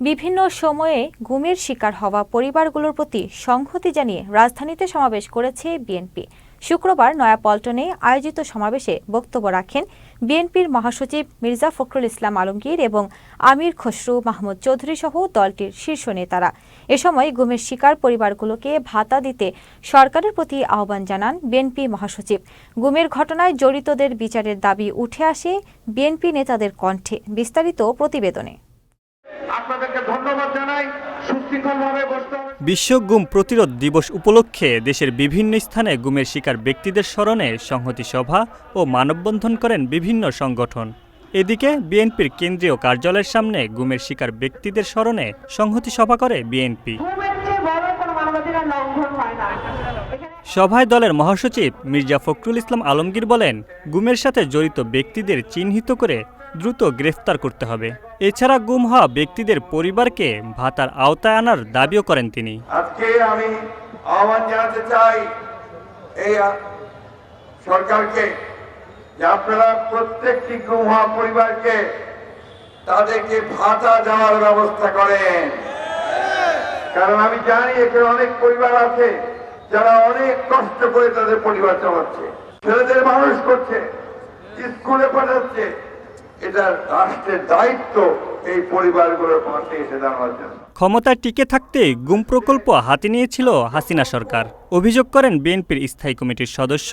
বিভিন্ন সময়ে গুমের শিকার হওয়া পরিবারগুলোর প্রতি সংহতি জানিয়ে রাজধানীতে সমাবেশ করেছে বিএনপি। শুক্রবার নয়াপল্টনে আয়োজিত সমাবেশে বক্তব্য রাখেন বিএনপির মহাসচিব মির্জা ফখরুল ইসলাম আলমগীর এবং আমির খসরু মাহমুদ চৌধুরী সহ দলটির শীর্ষ নেতারা। এ সময় গুমের শিকার পরিবারগুলোকে ভাতা দিতে সরকারের প্রতি আহ্বান জানান বিএনপি মহাসচিব। গুমের ঘটনায় জড়িতদের বিচারের দাবি উঠে আসে বিএনপি নেতাদের কণ্ঠে। বিস্তারিত প্রতিবেদনে। ধন্যবাদ জানাই। সুশৃঙ্খলভাবে বসতে হবে। বিশ্ব গুম প্রতিরোধ দিবস উপলক্ষে দেশের বিভিন্ন স্থানে গুমের শিকার ব্যক্তিদের স্মরণে সংহতি সভা ও মানববন্ধন করেন বিভিন্ন সংগঠন। এদিকে বিএনপির কেন্দ্রীয় কার্যালয়ের সামনে গুমের শিকার ব্যক্তিদের স্মরণে সংহতি সভা করে বিএনপি। সভায় দলের মহাসচিব মির্জা ফখরুল ইসলাম আলমগীর বলেন গুমের সাথে জড়িত ব্যক্তিদের চিহ্নিত করে দ্রুত গ্রেফতার করতে হবে। এছাড়া গুম হওয়া ব্যক্তিদের পরিবারকে ভাতার আওতায় আনার দাবিও করেন তিনি। আজকে আমি আহ্বান জানাতে চাই, এই সরকারকে যে আপনারা প্রত্যেকটি গুম হওয়া পরিবারকে তাদেরকে ভাতা দেওয়ার ব্যবস্থা করেন। কারণ আমি জানি এখানে অনেক পরিবার আছে যারা অনেক কষ্ট করে তাদের পরিবার চালাচ্ছে। ছেলেদের মানুষ করছে, স্কুলে পাঠাচ্ছে এটা রাষ্ট্রের দায়িত্ব এই পরিবারগুলোর পাশে এসে দাঁড়ানোর জন্য। ক্ষমতায় টিকে থাকতে গুম প্রকল্প হাতে নিয়েছিল হাসিনা সরকার। অভিযোগ করেন বিএনপির স্থায়ী কমিটির সদস্য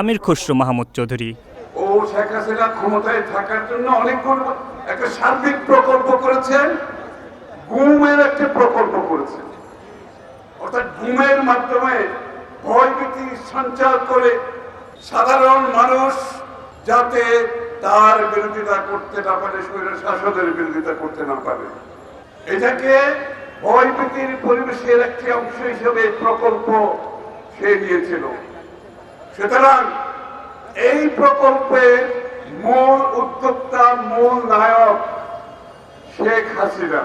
আমির খসরু মাহমুদ চৌধুরী। ও শেখ হাসিনা ক্ষমতায় থাকার জন্য অনেকগুলো একটা সার্বিক প্রকল্প করেছেন গুমের একটা প্রকল্প করেছেন। অর্থাৎ গুমের মাধ্যমে ভয়ভীতি সঞ্চার করে সাধারণ মানুষ যাতে তার বিরোধিতা করতে না পারে শরীরের শাসনের বিরোধিতা করতে না পারে। এটাকে ভয়ভীতির পরিবেশের একটি অংশ হিসেবে প্রকল্প সে নিয়েছিল। সুতরাং এই প্রকল্পের মূল উদ্যোক্তা, মূল নায়ক শেখ হাসিনা।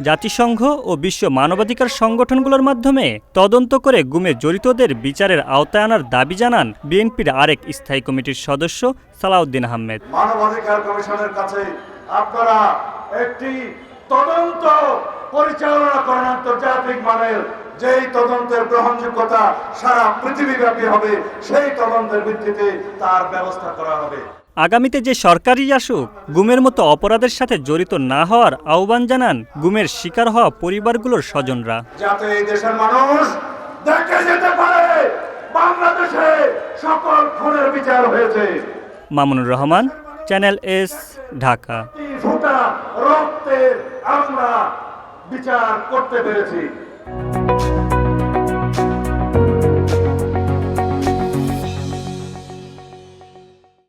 জাতিসংঘ ও বিশ্ব মানবাধিকার সংগঠনগুলোর মাধ্যমে তদন্ত করে গুমে জড়িতদের বিচারের আওতায় আনার দাবি জানান বিএনপির আরেক স্থায়ী কমিটির সদস্য সালাউদ্দিন আহমেদ। মানবাধিকার কমিশনের কাছে আপনারা একটি তদন্ত পরিচালনা করেন আন্তর্জাতিক মানের। যেই তদন্তের গ্রহণযোগ্যতা সারা পৃথিবীব্যাপী হবে, সেই তদন্তের ভিত্তিতে তার ব্যবস্থা করা হবে। আগামীতে যে সরকারই আসুক গুমের মতো অপরাধের সাথে জড়িত না হওয়ার আহ্বান জানান গুমের শিকার হওয়া পরিবারগুলোর স্বজনরা। যাতে এই দেশের মানুষ দেখে যেতে পারে বাংলাদেশে সকল খুনের বিচার হয়েছে। Mamunur Rahman channel S Dhaka. ফোটা রক্তের আমরা বিচার করতে পেরেছি।